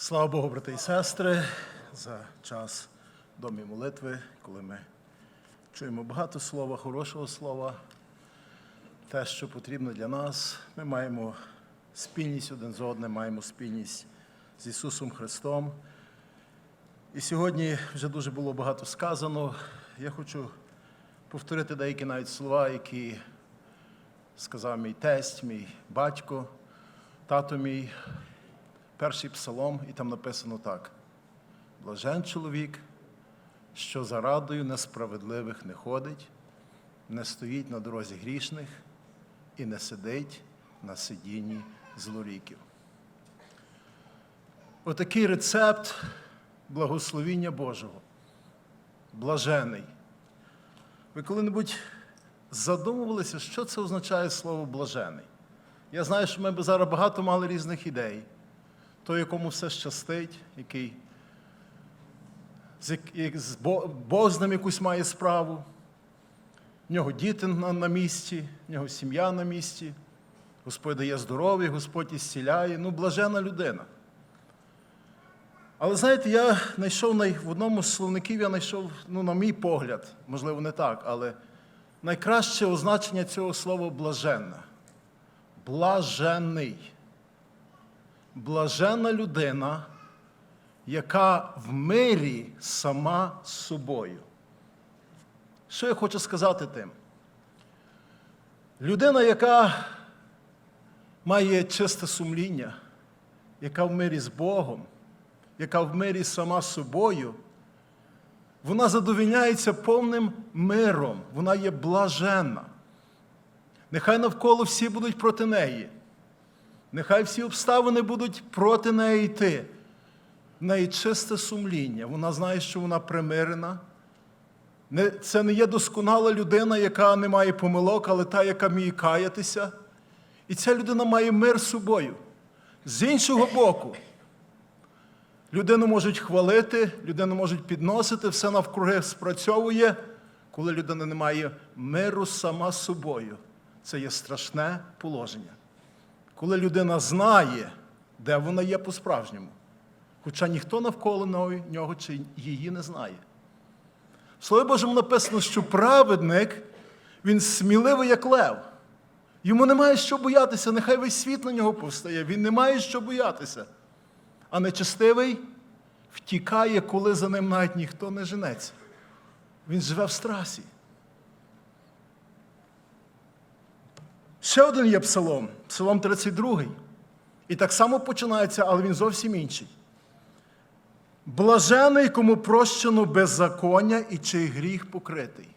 Слава Богу, брати і сестри, за час домі молитви, коли ми чуємо багато слова, хорошого слова, те, що потрібно для нас. Ми маємо спільність один з одним, маємо спільність з Ісусом Христом. І сьогодні вже дуже було багато сказано. Я хочу повторити деякі навіть слова, які сказав мій тесть, мій батько, тато мій, перший псалом, і там написано так: Блажен чоловік, що за радою несправедливих не ходить, не стоїть на дорозі грішних і не сидить на сидінні злоріків. Отакий рецепт благословіння Божого. Блажений. Ви коли-небудь задумувалися, що це означає слово блажений? Я знаю, що ми б зараз багато мали різних ідей. Той, якому все щастить, який з, Бог з ним якусь має справу, в нього діти на, на місці, в нього сім'я на місці, Господь дає здоров'я, Господь ісціляє. Ну, блажена людина. Але знаєте, я знайшов най- в одному з словників, я знайшов, ну, на мій погляд, можливо, не так, але найкраще означення цього слова блаженна. Блажений. Блажена людина, яка в мирі сама з собою. Що я хочу сказати тим? Людина, яка має чисте сумління, яка в мирі з Богом, яка в мирі сама з собою, вона задовільняється повним миром, вона є блаженна. Нехай навколо всі будуть проти неї. Нехай всі обставини будуть проти неї йти. В неї чисте сумління. Вона знає, що вона примирена. Це не є досконала людина, яка не має помилок, але та, яка вміє каятися. І ця людина має мир з собою. З іншого боку, людину можуть хвалити, людину можуть підносити, все навкруги спрацьовує. Коли людина не має миру сама з собою, це є страшне положення. Коли людина знає, де вона є по-справжньому, хоча ніхто навколо нього- чи її не знає. В Слові Божому написано, що праведник, він сміливий, як лев. Йому немає що боятися, нехай весь світ на нього повстає. Він не має що боятися. А нечестивий втікає, коли за ним навіть ніхто не женеться. Він живе в страсі. Ще один є псалом, псалом 32. І так само починається, але він зовсім інший. Блажений, кому прощено беззаконня і чий гріх покритий.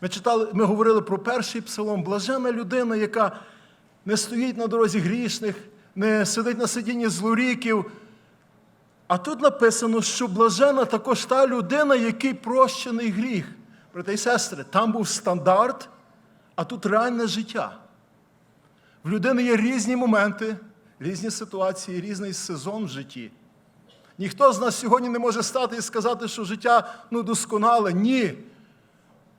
Ми читали, ми говорили про перший псалом. Блажена людина, яка не стоїть на дорозі грішних, не сидить на сидінні злоріків. А тут написано, що блажена також та людина, який прощений гріх. Брати і сестри, там був стандарт, а тут реальне життя. В людини є різні моменти, різні ситуації, різний сезон в житті. Ніхто з нас сьогодні не може стати і сказати, що життя ну, досконале. Ні.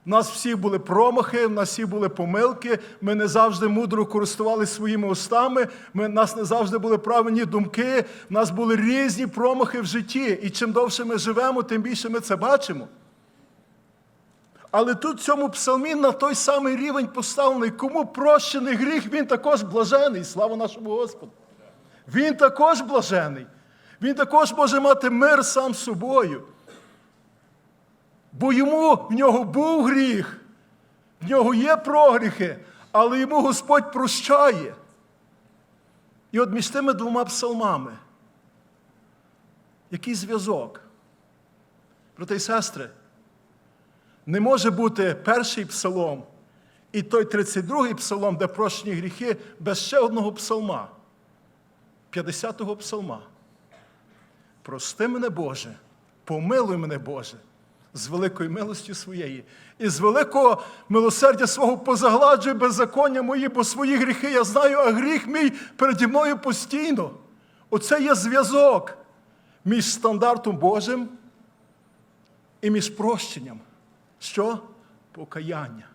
У нас всі були промахи, у нас всі були помилки, ми не завжди мудро користувалися своїми устами, ми, у нас не завжди були правильні думки, у нас були різні промахи в житті. І чим довше ми живемо, тим більше ми це бачимо. Але тут в цьому псалмі на той самий рівень поставлений, кому прощений гріх, він також блажений. Слава нашому Господу. Він також блажений. Він також може мати мир сам собою. Бо йому в нього був гріх, в нього є прогріхи, але йому Господь прощає. І от між тими двома псалмами, який зв'язок? Брати і сестри, не може бути перший псалом і той 32-й псалом, де прощені гріхи, без ще одного псалма, 50-го псалма. Прости мене, Боже, помилуй мене, Боже, з великою милостю своєї, і з великого милосердя свого позагладжуй беззаконня мої, бо свої гріхи я знаю, а гріх мій переді мною постійно. Оце є зв'язок між стандартом Божим і між прощенням. Що? Покаяння.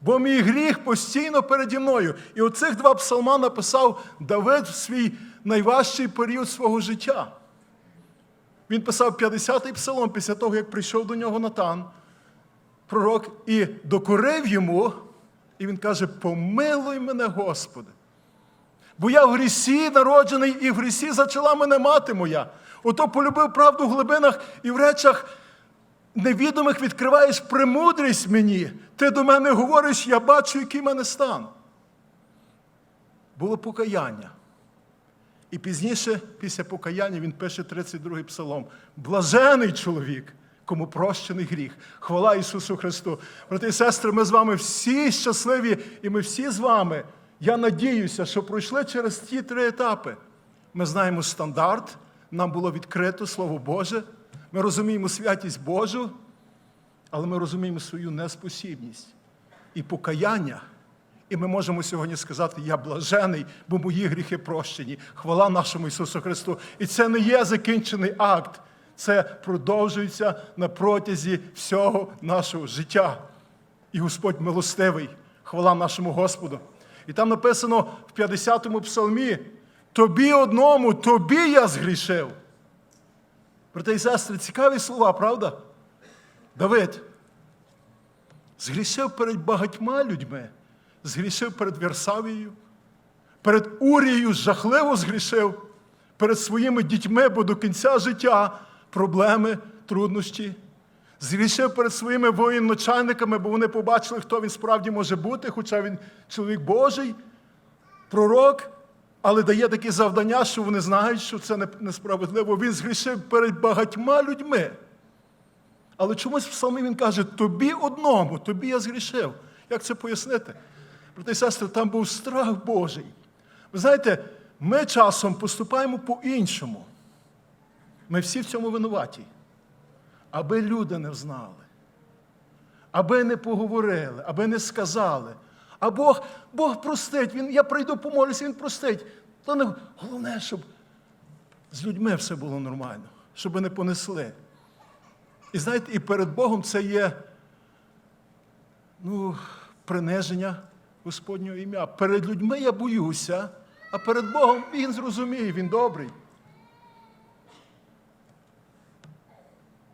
Бо мій гріх постійно переді мною. І оцих два псалма написав Давид в свій найважчий період свого життя. Він писав 50-й псалом після того, як прийшов до нього Натан, пророк, і докорив йому, і він каже: Помилуй мене, Господи. Бо я в грісі народжений, і в грісі зачала мене мати моя. Ото полюбив правду в глибинах і в речах невідомих відкриваєш премудрість мені. Ти до мене говориш, я бачу, який в мене стан. Було покаяння. І пізніше, після покаяння, він пише 32-й псалом. Блажений чоловік, кому прощений гріх. Хвала Ісусу Христу. Брати і сестри, ми з вами всі щасливі, і ми всі з вами. Я надіюся, що пройшли через ті три етапи. Ми знаємо стандарт, нам було відкрито Слово Боже. Ми розуміємо святість Божу, але ми розуміємо свою неспосібність і покаяння. І ми можемо сьогодні сказати, я блажений, бо мої гріхи прощені. Хвала нашому Ісусу Христу. І це не є закінчений акт. Це продовжується на протязі всього нашого життя. І Господь милостивий. Хвала нашому Господу. І там написано в 50-му псалмі: тобі одному, тобі я згрішив. Брати і сестри, цікаві слова, правда? Давид згрішив перед багатьма людьми, згрішив перед Версавією, перед Урією жахливо згрішив, перед своїми дітьми, бо до кінця життя проблеми, труднощі. Згрішив перед своїми воєначальниками, бо вони побачили, хто він справді може бути, хоча він чоловік Божий, пророк, але дає такі завдання, що вони знають, що це несправедливо. Він згрішив перед багатьма людьми. Але чомусь в псалмі він каже: тобі одному, тобі я згрішив. Як це пояснити? Брати і сестри, там був страх Божий. Ви знаєте, ми часом поступаємо по-іншому. Ми всі в цьому винуваті. Аби люди не знали, аби не поговорили, аби не сказали. А Бог, Бог простить, він, я прийду помолюся, Він простить. То не, головне, щоб з людьми все було нормально, щоб не понесли. І знаєте, і перед Богом це є ну, приниження Господнього ім'я. Перед людьми я боюся, а перед Богом він зрозуміє, він добрий.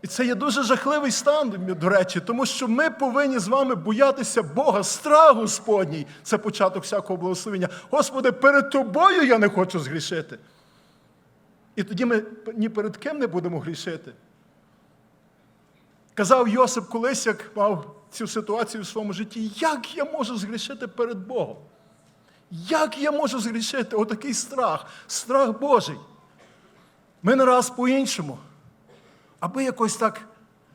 І це є дуже жахливий стан, до речі, тому що ми повинні з вами боятися Бога, страх Господній. Це початок всякого благословення. Господи, перед тобою я не хочу згрішити. І тоді ми ні перед ким не будемо грішити. Казав Йосип колись, як мав цю ситуацію в своєму житті, як я можу згрішити перед Богом? Як я можу згрішити? Отакий страх, страх Божий. Ми не раз по-іншому. Аби якось так,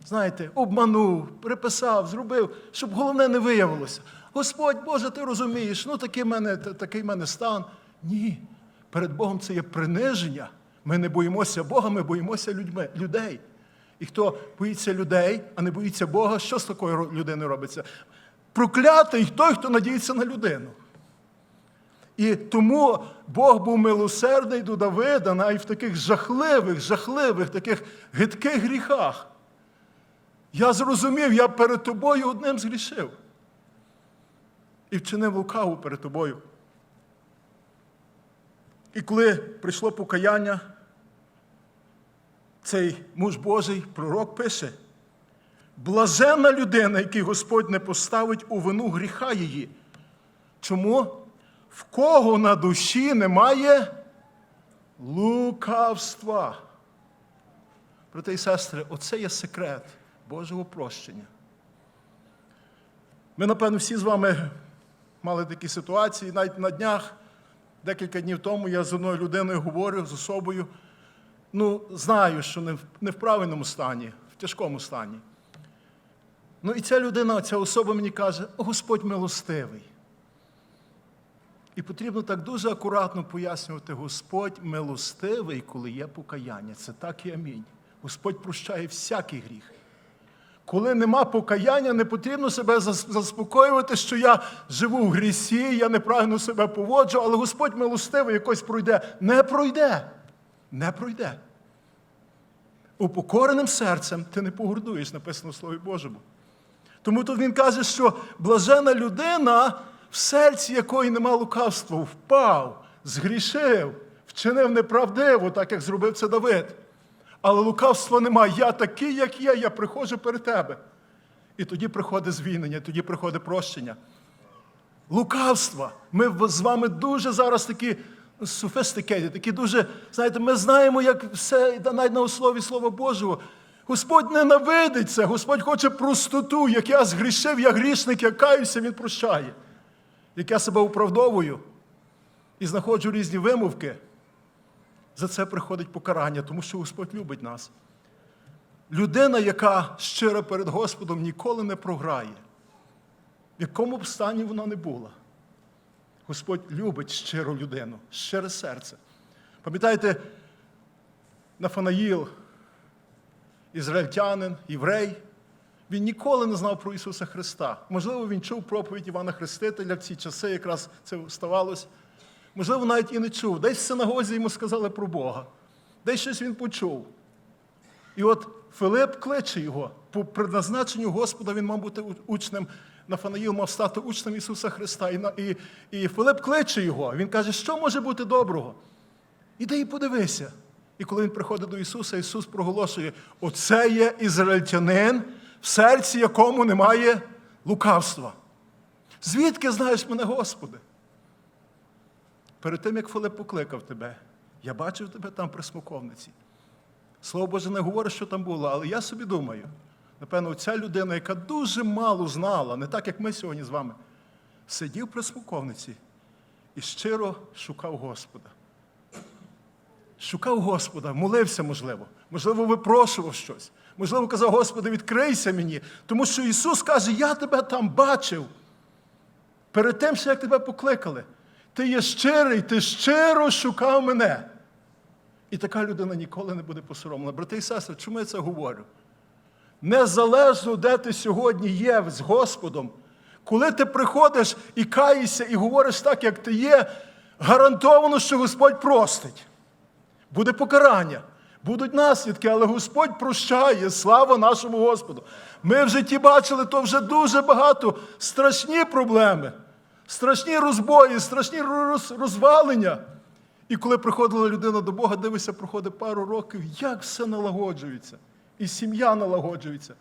знаєте, обманув, приписав, зробив, щоб головне не виявилося. Господь Боже, ти розумієш, ну такий в мене, такий мене стан. Ні. Перед Богом це є приниження. Ми не боїмося Бога, ми боїмося людьми, людей. І хто боїться людей, а не боїться Бога, що з такою людиною робиться? Проклятий той, хто надіється на людину. І тому Бог був милосердний до Давида навіть в таких жахливих, жахливих, таких гидких гріхах. Я зрозумів, я перед тобою одним згрішив. І вчинив лукаву перед тобою. І коли прийшло покаяння, цей муж Божий, пророк пише: блаженна людина, який Господь не поставить у вину гріха її. Чому? В кого на душі немає лукавства. Брати і сестри, оце є секрет Божого прощення. Ми, напевно, всі з вами мали такі ситуації. Навіть на днях, декілька днів тому, я з одною людиною говорю з особою. Ну, знаю, що не в, не в правильному стані, в тяжкому стані. Ну і ця людина, ця особа мені каже, Господь милостивий. І потрібно так дуже акуратно пояснювати, Господь милостивий, коли є покаяння. Це так і амінь. Господь прощає всякий гріх. Коли нема покаяння, не потрібно себе заспокоювати, що я живу в грісі, я неправильно себе поводжу, але Господь милостивий якось пройде. Не пройде. Не пройде. Упокореним серцем ти не погордуєш, написано в Слові Божому. Тому тут він каже, що блажена людина, в серці якої нема лукавства, впав, згрішив, вчинив неправдиво, так як зробив це Давид. Але лукавства немає. Я такий, як є, я приходжу перед тебе. І тоді приходить звільнення, тоді приходить прощення. Лукавства. Ми з вами дуже зараз такі sophisticated, такі дуже, знаєте, ми знаємо, як все навіть на основі Слова Божого. Господь ненавидить це, Господь хоче простоту. Як я згрішив, я грішник, я каюся, Він прощає. Як я себе оправдовую і знаходжу різні вимовки, за це приходить покарання, тому що Господь любить нас. Людина, яка щира перед Господом, ніколи не програє. В якому б стані вона не була. Господь любить щиру людину, щире серце. Пам'ятаєте, Нафанаїл, ізраїльтянин, єврей, він ніколи не знав про Ісуса Христа. Можливо, він чув проповідь Івана Хрестителя в ці часи, якраз це ставалося. Можливо, навіть і не чув. Десь в синагозі йому сказали про Бога. Десь щось він почув. І от Филип кличе його. По предназначенню Господа він мав бути учнем. Нафанаїл мав стати учнем Ісуса Христа. І, і, і Филип кличе його. Він каже, що може бути доброго? Іди і подивися. І коли він приходить до Ісуса, Ісус проголошує: оце є ізраїльтянин, серці якому немає лукавства. Звідки знаєш мене, Господи? Перед тим, як Филип покликав тебе, я бачив тебе там при смоковниці. Слово Боже не говорить, що там було, але я собі думаю, напевно, ця людина, яка дуже мало знала, не так, як ми сьогодні з вами, сидів при смоковниці і щиро шукав Господа. Шукав Господа, молився, можливо, можливо, випрошував щось. Можливо, казав, Господи, відкрийся мені. Тому що Ісус каже, я тебе там бачив. Перед тим, що як тебе покликали. Ти є щирий, ти щиро шукав мене. І така людина ніколи не буде посоромлена. Брати і сестри, чому я це говорю? Незалежно, де ти сьогодні є з Господом, коли ти приходиш і каєшся, і говориш так, як ти є, гарантовано, що Господь простить. Буде покарання, будуть наслідки, але Господь прощає. Слава нашому Господу. Ми в житті бачили то вже дуже багато страшні проблеми, страшні розбої, страшні розвалення. І коли приходила людина до Бога, дивися, проходить пару років, як все налагоджується. І сім'я налагоджується.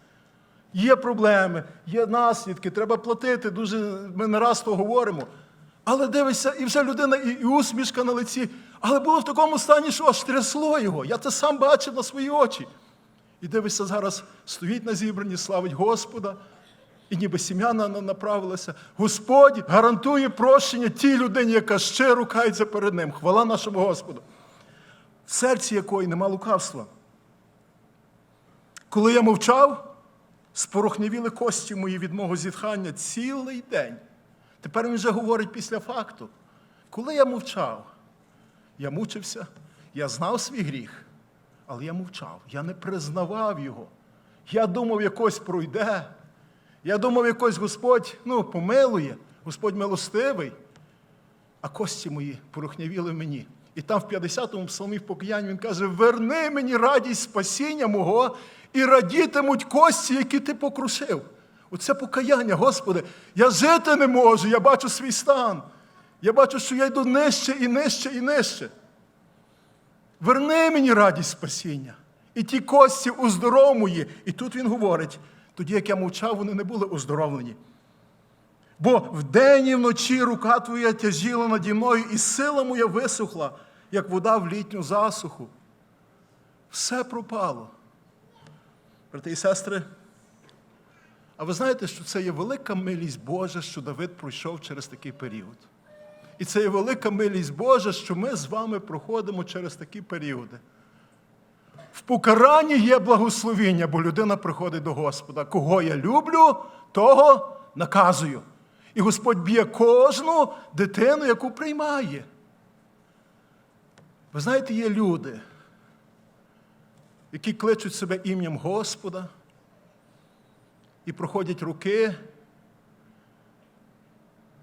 Є проблеми, є наслідки, треба платити. Дуже ми не раз то говоримо. Але дивися, і вже людина, і, усмішка на лиці. Але було в такому стані, що аж трясло його. Я це сам бачив на свої очі. І дивишся, зараз стоїть на зібранні, славить Господа, і ніби сім'я на- на- направилася. Господь гарантує прощення тій людині, яка щиро кається перед ним. Хвала нашому Господу. В серці якої нема лукавства. Коли я мовчав, спорохнявіли кості мої від мого зітхання цілий день. Тепер він вже говорить після факту. Коли я мовчав, я мучився, я знав свій гріх, але я мовчав, я не признавав його. Я думав, якось пройде. Я думав, якось Господь ну, помилує, Господь милостивий, а кості мої порохнявіли мені. І там в 50-му псалмі в покаянні він каже: верни мені радість спасіння мого і радітимуть кості, які ти покрушив. Оце покаяння, Господи, я жити не можу, я бачу свій стан. Я бачу, що я йду нижче і нижче і нижче. Верни мені радість спасіння. І ті кості уздоров. І тут він говорить: тоді, як я мовчав, вони не були оздоровлені. Бо вдень і вночі рука твоя тяжіла наді мною, і сила моя висохла, як вода в літню засуху. Все пропало. Брати і сестри, а ви знаєте, що це є велика милість Божа, що Давид пройшов через такий період. І це є велика милість Божа, що ми з вами проходимо через такі періоди. В покаранні є благословіння, бо людина приходить до Господа. Кого я люблю, того наказую. І Господь б'є кожну дитину, яку приймає. Ви знаєте, є люди, які кличуть себе ім'ям Господа і проходять роки,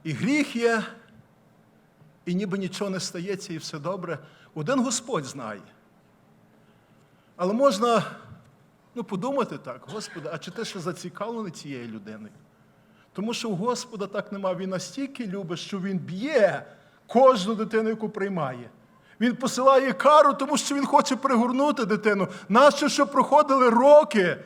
і гріх є, і ніби нічого не стається, і все добре. Один Господь знає. Але можна ну, подумати так, Господи, а чи ти ще зацікавлений цією людиною? Тому що у Господа так нема. Він настільки любить, що Він б'є кожну дитину, яку приймає. Він посилає кару, тому що він хоче пригорнути дитину. Нащо, що проходили роки?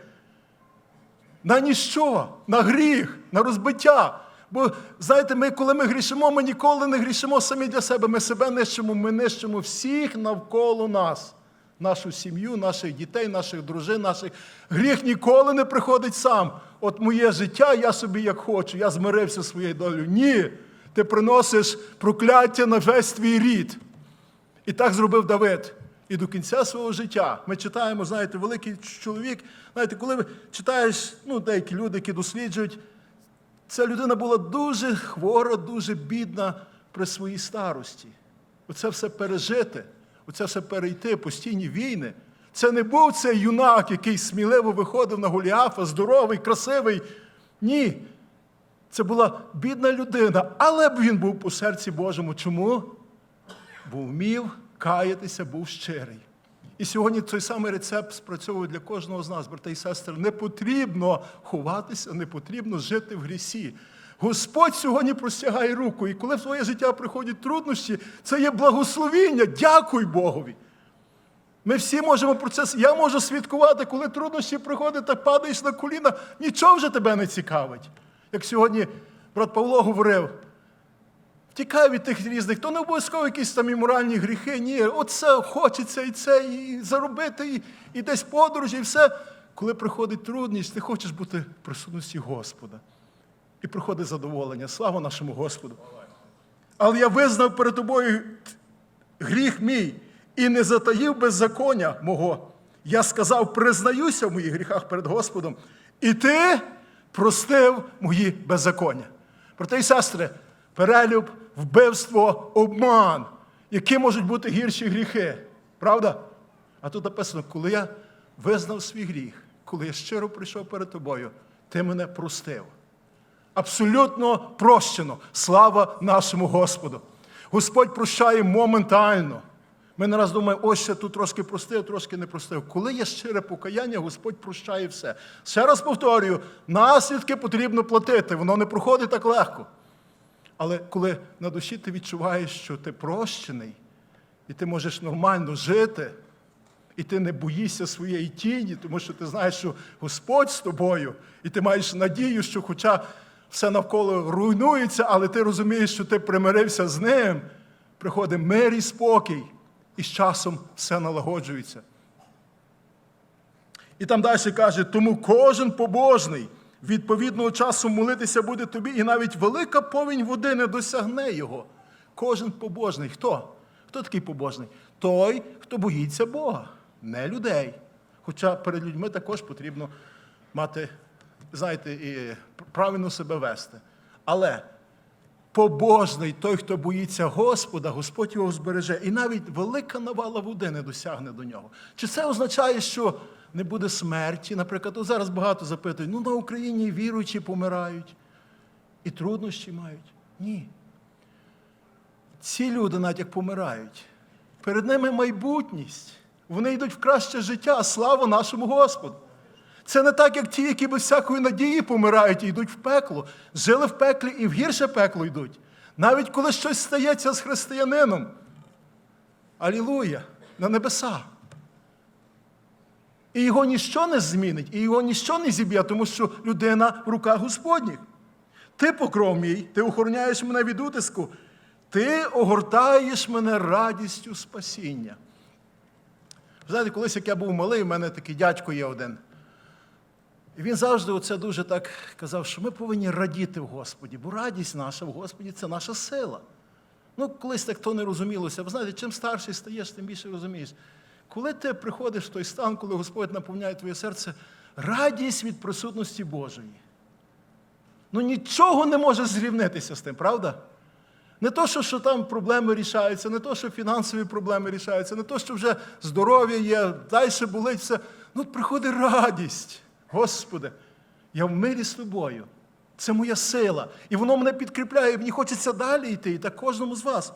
На ніщо, на гріх, на розбиття. Бо знаєте, ми, коли ми грішимо, ми ніколи не грішимо самі для себе. Ми себе нищимо, ми нищимо всіх навколо нас. Нашу сім'ю, наших дітей, наших дружин, наших. Гріх ніколи не приходить сам. От моє життя, я собі як хочу, я змирився своєю долею. Ні. Ти приносиш прокляття на весь твій рід. І так зробив Давид. І до кінця свого життя ми читаємо, знаєте, великий чоловік. Знаєте, коли читаєш, ну, деякі люди, які досліджують, ця людина була дуже хвора, дуже бідна при своїй старості. Оце все пережити, оце все перейти, постійні війни. Це не був цей юнак, який сміливо виходив на Голіафа, здоровий, красивий. Ні. Це була бідна людина, але б він був по серці Божому. Чому? бо вмів каятися, був щирий. І сьогодні той самий рецепт спрацьовує для кожного з нас, брати і сестри. Не потрібно ховатися, не потрібно жити в грісі. Господь сьогодні простягає руку, і коли в твоє життя приходять труднощі, це є благословіння. Дякуй Богові. Ми всі можемо про це. Я можу свідкувати, коли труднощі приходять, так падаєш на коліна, нічого вже тебе не цікавить. Як сьогодні брат Павло говорив, Тікай від тих різних, то не обов'язково якісь там і моральні гріхи. Ні, оце хочеться і це, і заробити, і, і десь подорожі, і все. Коли приходить трудність, ти хочеш бути в присутності Господа. І приходить задоволення. Слава нашому Господу. Але я визнав перед тобою гріх мій і не затаїв беззаконня мого. Я сказав, признаюся в моїх гріхах перед Господом, і ти простив мої беззаконня. Брати і сестри, перелюб, вбивство, обман, які можуть бути гірші гріхи. Правда? А тут написано, коли я визнав свій гріх, коли я щиро прийшов перед тобою, ти мене простив. Абсолютно прощено. Слава нашому Господу. Господь прощає моментально. Ми не раз думаємо, ось ще тут трошки простив, трошки не простив. Коли є щире покаяння, Господь прощає все. Ще раз повторюю, наслідки потрібно платити, воно не проходить так легко. Але коли на душі ти відчуваєш, що ти прощений, і ти можеш нормально жити, і ти не боїшся своєї тіні, тому що ти знаєш, що Господь з тобою, і ти маєш надію, що хоча все навколо руйнується, але ти розумієш, що ти примирився з ним, приходить мир і спокій, і з часом все налагоджується. І там далі каже, тому кожен побожний відповідного часу молитися буде тобі, і навіть велика повінь води не досягне його. Кожен побожний. Хто? Хто такий побожний? Той, хто боїться Бога, не людей. Хоча перед людьми також потрібно мати, знаєте, і правильно себе вести. Але побожний той, хто боїться Господа, Господь його збереже. І навіть велика навала води не досягне до нього. Чи це означає, що не буде смерті? Наприклад, зараз багато запитують, ну на Україні віруючі помирають і труднощі мають. Ні. Ці люди, навіть як помирають, перед ними майбутність. Вони йдуть в краще життя, слава нашому Господу. Це не так, як ті, які без всякої надії помирають і йдуть в пекло. Жили в пеклі і в гірше пекло йдуть. Навіть коли щось стається з християнином. Алілуя! На небеса. І його ніщо не змінить, і його ніщо не зіб'є, тому що людина в руках Господніх. Ти покров мій, ти охороняєш мене від утиску, ти огортаєш мене радістю спасіння. Знаєте, колись як я був малий, у мене такий дядько є один. І він завжди оце дуже так казав, що ми повинні радіти в Господі, бо радість наша в Господі це наша сила. Ну, колись так то не розумілося. Ви знаєте, чим старший стаєш, тим більше розумієш. Коли ти приходиш в той стан, коли Господь наповняє твоє серце, радість від присутності Божої. Ну нічого не може зрівнитися з тим, правда? Не то, що, що там проблеми рішаються, не то, що фінансові проблеми рішаються, не то, що вже здоров'я є, далі болить все. Ну, приходить радість. Господи, я в мирі з тобою. Це моя сила. І воно мене підкріпляє, і мені хочеться далі йти, і так кожному з вас.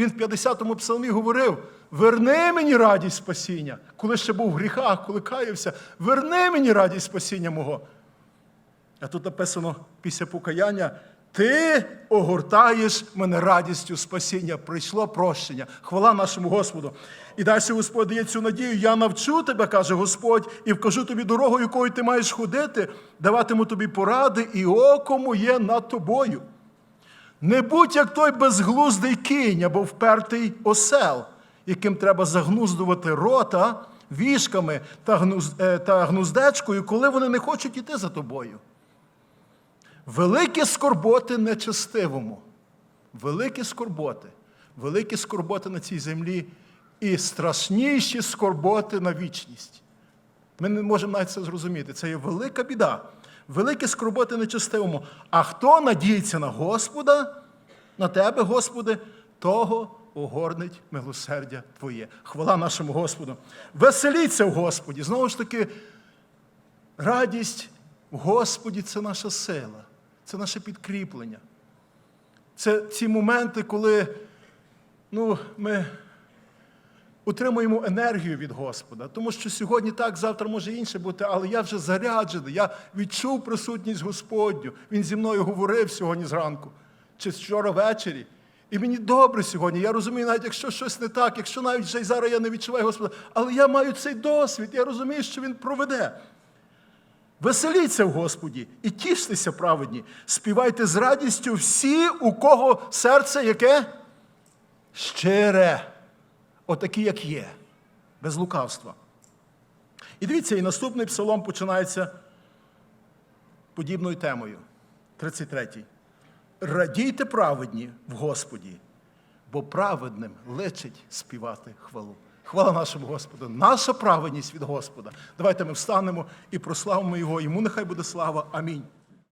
Він в 50-му псалмі говорив: верни мені радість спасіння, коли ще був в гріхах, коли каявся, верни мені радість спасіння мого. А тут написано після покаяння, Ти огортаєш мене радістю спасіння. Прийшло прощення. Хвала нашому Господу. І далі Господь дає цю надію. Я навчу тебе, каже Господь, і вкажу тобі дорогу, якою ти маєш ходити, даватиму тобі поради, і око моє над тобою. Не будь як той безглуздий кінь або впертий осел, яким треба загнуздувати рота вішками е, та гнуздечкою, коли вони не хочуть іти за тобою. Великі скорботи нечестивому, великі скорботи, великі скорботи на цій землі і страшніші скорботи на вічність. Ми не можемо навіть це зрозуміти. Це є велика біда. Великі скорботи нечестивому. А хто надіється на Господа, на тебе, Господи, того огорнить милосердя Твоє. Хвала нашому Господу. Веселіться в Господі. Знову ж таки, радість в Господі це наша сила, це наше підкріплення. Це ці моменти, коли ну, ми отримуємо енергію від Господа. Тому що сьогодні так, завтра може інше бути, але я вже заряджений, я відчув присутність Господню. Він зі мною говорив сьогодні зранку чи вчора ввечері. І мені добре сьогодні. Я розумію, навіть якщо щось не так, якщо навіть вже й зараз я не відчуваю Господа, але я маю цей досвід, я розумію, що Він проведе. Веселіться в Господі і тіштеся праведні. Співайте з радістю всі, у кого серце яке? Щире. Отакі, як є, без лукавства. І дивіться, і наступний псалом починається подібною темою. 33-й. Радійте праведні в Господі, бо праведним личить співати хвалу. Хвала нашому Господу, наша праведність від Господа. Давайте ми встанемо і прославимо Його. Йому нехай буде слава. Амінь.